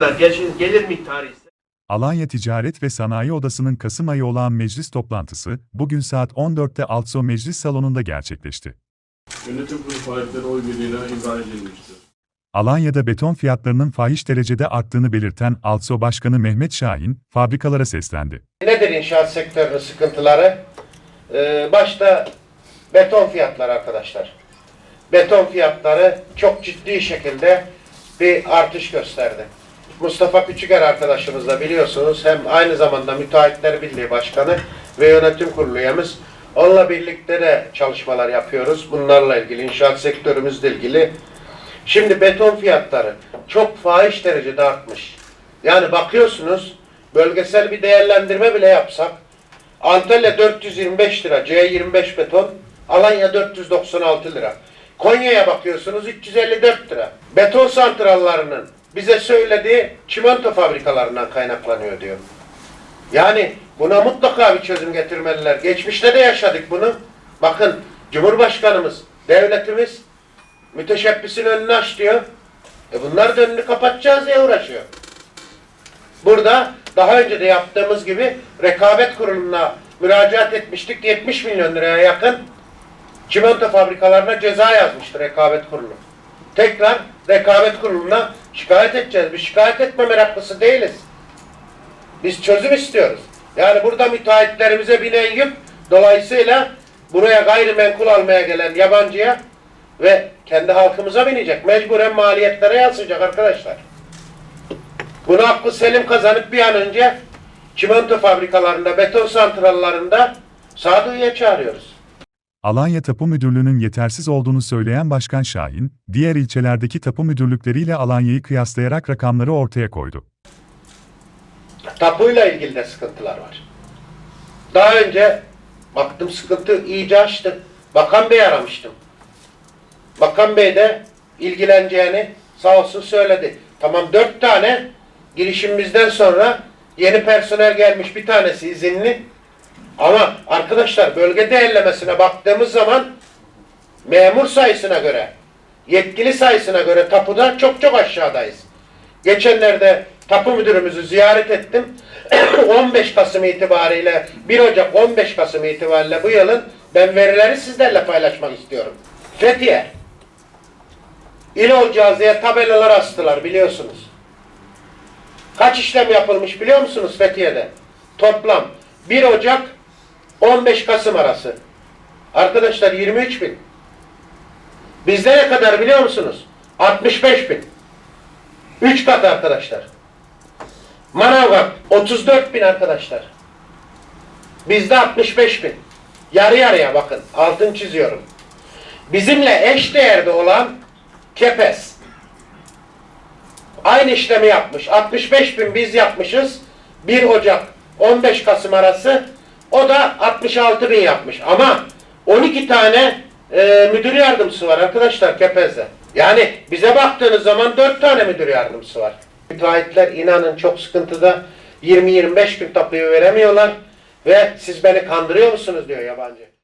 Gelir, gelir miktarı ise Alanya Ticaret ve Sanayi Odası'nın Kasım ayı olan meclis toplantısı, bugün saat 14'te Altso Meclis Salonu'nda gerçekleşti. Yönetim kurulu faaliyetleri oy birliğiyle imza edilmiştir. Alanya'da beton fiyatlarının fahiş derecede arttığını belirten Altso Başkanı Mehmet Şahin, fabrikalara seslendi. Nedir inşaat sektörünün sıkıntıları? Ee, başta beton fiyatları arkadaşlar. Beton fiyatları çok ciddi şekilde bir artış gösterdi. Mustafa Küçüker arkadaşımız da biliyorsunuz hem aynı zamanda Müteahhitler Birliği Başkanı ve Yönetim Kurulu üyemiz. Onunla birlikte de çalışmalar yapıyoruz. Bunlarla ilgili, inşaat sektörümüzle ilgili. Şimdi beton fiyatları çok fahiş derecede artmış. Yani bakıyorsunuz bölgesel bir değerlendirme bile yapsak Antalya 425 lira C25 beton, Alanya 496 lira. Konya'ya bakıyorsunuz 354 lira. Beton santrallarının bize söylediği çimento fabrikalarından kaynaklanıyor diyor. Yani buna mutlaka bir çözüm getirmeliler. Geçmişte de yaşadık bunu. Bakın Cumhurbaşkanımız, devletimiz müteşebbisin önünü aç diyor. E bunlar da önünü kapatacağız diye uğraşıyor. Burada daha önce de yaptığımız gibi rekabet kuruluna müracaat etmiştik. 70 milyon liraya yakın çimento fabrikalarına ceza yazmıştı rekabet kurulu. Tekrar rekabet kuruluna şikayet edeceğiz. Biz şikayet etme meraklısı değiliz. Biz çözüm istiyoruz. Yani burada müteahhitlerimize binen yük dolayısıyla buraya gayrimenkul almaya gelen yabancıya ve kendi halkımıza binecek. Mecburen maliyetlere yansıyacak arkadaşlar. Bunu aklı selim kazanıp bir an önce çimento fabrikalarında, beton santrallarında sağduyuya çağırıyoruz. Alanya Tapu Müdürlüğü'nün yetersiz olduğunu söyleyen Başkan Şahin, diğer ilçelerdeki tapu müdürlükleriyle Alanya'yı kıyaslayarak rakamları ortaya koydu. Tapuyla ilgili de sıkıntılar var. Daha önce baktım sıkıntı iyice açtı. Bakan Bey aramıştım. Bakan Bey de ilgileneceğini sağ olsun söyledi. Tamam dört tane girişimimizden sonra yeni personel gelmiş bir tanesi izinli. Ama arkadaşlar bölge değerlemesine baktığımız zaman memur sayısına göre, yetkili sayısına göre tapuda çok çok aşağıdayız. Geçenlerde tapu müdürümüzü ziyaret ettim. 15 Kasım itibariyle 1 Ocak 15 Kasım itibariyle bu yılın ben verileri sizlerle paylaşmak istiyorum. Fethiye İl olacağız diye tabelalar astılar biliyorsunuz. Kaç işlem yapılmış biliyor musunuz Fethiye'de? Toplam 1 Ocak 15 Kasım arası. Arkadaşlar 23 bin. Bizde ne kadar biliyor musunuz? 65 bin. 3 kat arkadaşlar. Manavgat 34 bin arkadaşlar. Bizde 65 bin. Yarı yarıya bakın. Altın çiziyorum. Bizimle eş değerde olan Kepes. Aynı işlemi yapmış. 65 bin biz yapmışız. 1 Ocak 15 Kasım arası. O da 66 bin yapmış. Ama 12 tane e, müdür yardımcısı var arkadaşlar Kepez'de. Yani bize baktığınız zaman 4 tane müdür yardımcısı var. Müteahhitler inanın çok sıkıntıda 20-25 gün tapuyu veremiyorlar ve siz beni kandırıyor musunuz diyor yabancı.